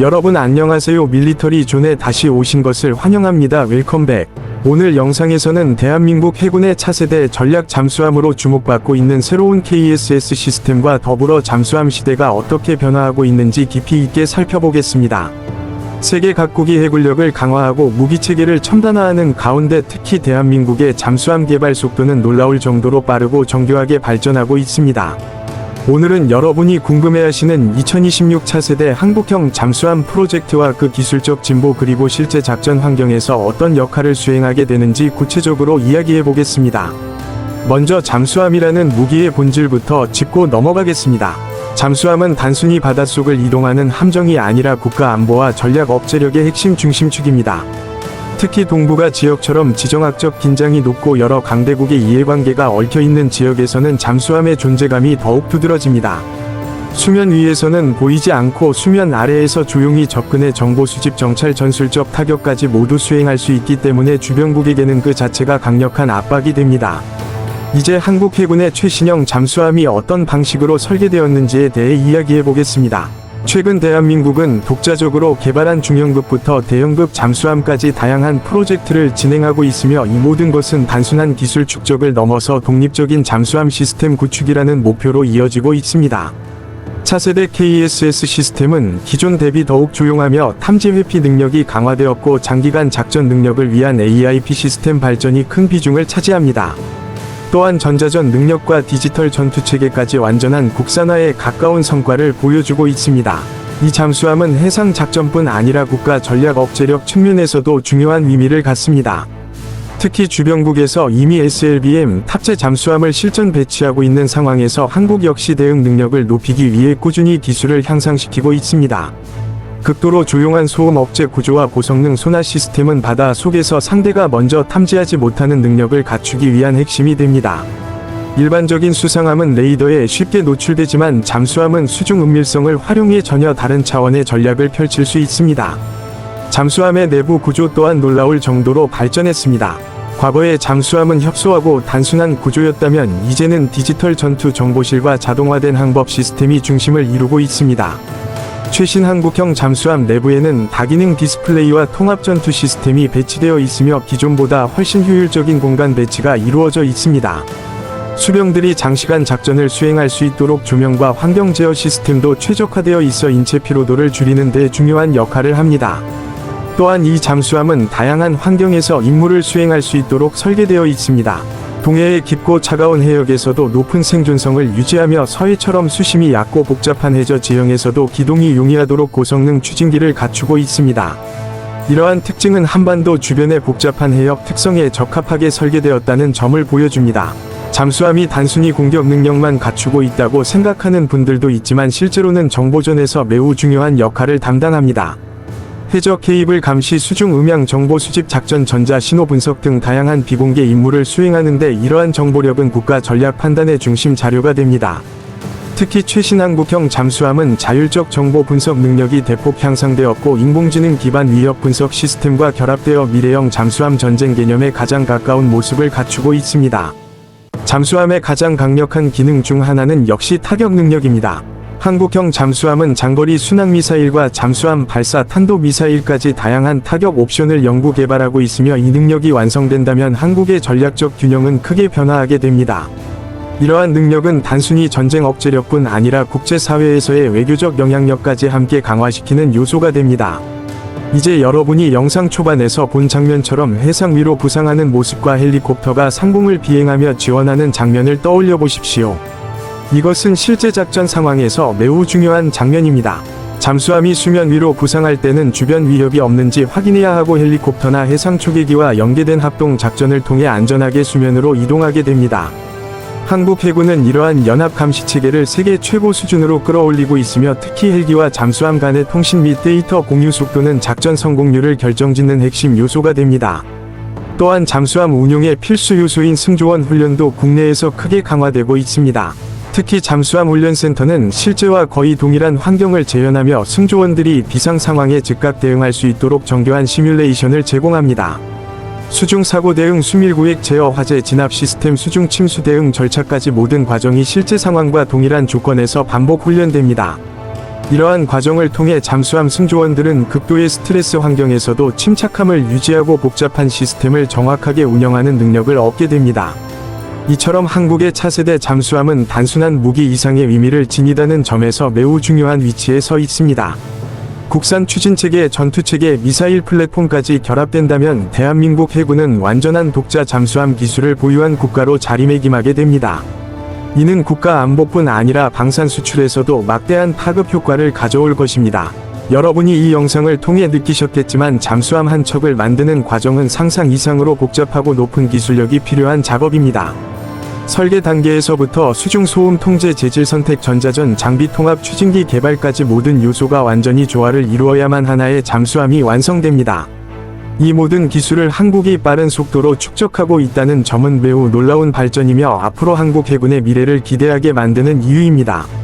여러분 안녕하세요 밀리터리 존에 다시 오신 것을 환영합니다 웰컴백 오늘 영상에서는 대한민국 해군의 차세대 전략 잠수함으로 주목받고 있는 새로운 KSS 시스템과 더불어 잠수함 시대가 어떻게 변화하고 있는지 깊이 있게 살펴보겠습니다. 세계 각국이 해군력을 강화하고 무기체계를 첨단화하는 가운데 특히 대한민국의 잠수함 개발 속도는 놀라울 정도로 빠르고 정교하게 발전하고 있습니다. 오늘은 여러분이 궁금해하시는 2026 차세대 한국형 잠수함 프로젝트와 그 기술적 진보 그리고 실제 작전 환경에서 어떤 역할을 수행하게 되는지 구체적으로 이야기해 보겠습니다. 먼저 잠수함이라는 무기의 본질부터 짚고 넘어가겠습니다. 잠수함은 단순히 바닷속을 이동하는 함정이 아니라 국가 안보와 전략 억제력의 핵심 중심축입니다. 특히 동북아 지역처럼 지정학적 긴장이 높고 여러 강대국의 이해관계가 얽혀있는 지역에서는 잠수함의 존재감이 더욱 두드러집니다. 수면 위에서는 보이지 않고 수면 아래에서 조용히 접근해 정보 수집 정찰 전술적 타격까지 모두 수행할 수 있기 때문에 주변국에게는 그 자체가 강력한 압박이 됩니다. 이제 한국 해군의 최신형 잠수함이 어떤 방식으로 설계되었는지에 대해 이야기해 보겠습니다. 최근 대한민국은 독자적으로 개발한 중형급부터 대형급 잠수함까지 다양한 프로젝트를 진행하고 있으며 이 모든 것은 단순한 기술 축적을 넘어서 독립적인 잠수함 시스템 구축이라는 목표로 이어지고 있습니다. 차세대 KSS 시스템은 기존 대비 더욱 조용하며 탐지 회피 능력이 강화되었고 장기간 작전 능력을 위한 AIP 시스템 발전이 큰 비중을 차지합니다. 또한 전자전 능력과 디지털 전투 체계까지 완전한 국산화에 가까운 성과를 보여주고 있습니다. 이 잠수함은 해상 작전뿐 아니라 국가 전략 억제력 측면에서도 중요한 의미를 갖습니다. 특히 주변국에서 이미 SLBM 탑재 잠수함을 실전 배치하고 있는 상황에서 한국 역시 대응 능력을 높이기 위해 꾸준히 기술을 향상시키고 있습니다. 극도로 조용한 소음 억제 구조와 고성능 소나 시스템은 바다 속에서 상대가 먼저 탐지하지 못하는 능력을 갖추기 위한 핵심이 됩니다. 일반적인 수상함은 레이더에 쉽게 노출되지만 잠수함은 수중 은밀성을 활용해 전혀 다른 차원의 전략을 펼칠 수 있습니다. 잠수함의 내부 구조 또한 놀라울 정도로 발전했습니다. 과거의 잠수함은 협소하고 단순한 구조였다면 이제는 디지털 전투 정보실과 자동화된 항법 시스템이 중심을 이루고 있습니다. 최신 한국형 잠수함 내부에는 다기능 디스플레이와 통합 전투 시스템이 배치되어 있으며 기존보다 훨씬 효율적인 공간 배치가 이루어져 있습니다. 수병들이 장시간 작전을 수행할 수 있도록 조명과 환경 제어 시스템도 최적화되어 있어 인체 피로도를 줄이는 데 중요한 역할을 합니다. 또한 이 잠수함은 다양한 환경에서 임무를 수행할 수 있도록 설계되어 있습니다. 동해의 깊고 차가운 해역에서도 높은 생존성을 유지하며 서해처럼 수심이 얕고 복잡한 해저 지형에서도 기동이 용이하도록 고성능 추진기를 갖추고 있습니다. 이러한 특징은 한반도 주변의 복잡한 해역 특성에 적합하게 설계되었다는 점을 보여줍니다. 잠수함이 단순히 공격 능력만 갖추고 있다고 생각하는 분들도 있지만 실제로는 정보전에서 매우 중요한 역할을 담당합니다. 해저 케이블 감시 수중 음향 정보 수집 작전 전자 신호 분석 등 다양한 비공개 임무를 수행하는데 이러한 정보력은 국가 전략 판단의 중심 자료가 됩니다. 특히 최신 한국형 잠수함은 자율적 정보 분석 능력이 대폭 향상되었고 인공지능 기반 위협 분석 시스템과 결합되어 미래형 잠수함 전쟁 개념에 가장 가까운 모습을 갖추고 있습니다. 잠수함의 가장 강력한 기능 중 하나는 역시 타격 능력입니다. 한국형 잠수함은 장거리 순항미사일과 잠수함 발사 탄도미사일까지 다양한 타격 옵션을 연구 개발하고 있으며 이 능력이 완성된다면 한국의 전략적 균형은 크게 변화하게 됩니다. 이러한 능력은 단순히 전쟁 억제력뿐 아니라 국제사회에서의 외교적 영향력까지 함께 강화시키는 요소가 됩니다. 이제 여러분이 영상 초반에서 본 장면처럼 해상 위로 부상하는 모습과 헬리콥터가 상공을 비행하며 지원하는 장면을 떠올려 보십시오. 이것은 실제 작전 상황에서 매우 중요한 장면입니다. 잠수함이 수면 위로 부상할 때는 주변 위협이 없는지 확인해야 하고 헬리콥터나 해상 초계기와 연계된 합동 작전을 통해 안전하게 수면으로 이동하게 됩니다. 한국 해군은 이러한 연합 감시 체계를 세계 최고 수준으로 끌어올리고 있으며 특히 헬기와 잠수함 간의 통신 및 데이터 공유 속도는 작전 성공률을 결정짓는 핵심 요소가 됩니다. 또한 잠수함 운용의 필수 요소인 승조원 훈련도 국내에서 크게 강화되고 있습니다. 특히 잠수함 훈련센터는 실제와 거의 동일한 환경을 재현하며 승조원들이 비상 상황에 즉각 대응할 수 있도록 정교한 시뮬레이션을 제공합니다. 수중 사고 대응 수밀구획 제어 화재 진압 시스템 수중 침수 대응 절차까지 모든 과정이 실제 상황과 동일한 조건에서 반복 훈련됩니다. 이러한 과정을 통해 잠수함 승조원들은 극도의 스트레스 환경에서도 침착함을 유지하고 복잡한 시스템을 정확하게 운영하는 능력을 얻게 됩니다. 이처럼 한국의 차세대 잠수함은 단순한 무기 이상의 의미를 지니다는 점에서 매우 중요한 위치에 서 있습니다. 국산 추진체계, 전투체계, 미사일 플랫폼까지 결합된다면 대한민국 해군은 완전한 독자 잠수함 기술을 보유한 국가로 자리매김하게 됩니다. 이는 국가 안보뿐 아니라 방산 수출에서도 막대한 파급 효과를 가져올 것입니다. 여러분이 이 영상을 통해 느끼셨겠지만 잠수함 한 척을 만드는 과정은 상상 이상으로 복잡하고 높은 기술력이 필요한 작업입니다. 설계 단계에서부터 수중 소음 통제 재질 선택 전자전 장비 통합 추진기 개발까지 모든 요소가 완전히 조화를 이루어야만 하나의 잠수함이 완성됩니다. 이 모든 기술을 한국이 빠른 속도로 축적하고 있다는 점은 매우 놀라운 발전이며 앞으로 한국 해군의 미래를 기대하게 만드는 이유입니다.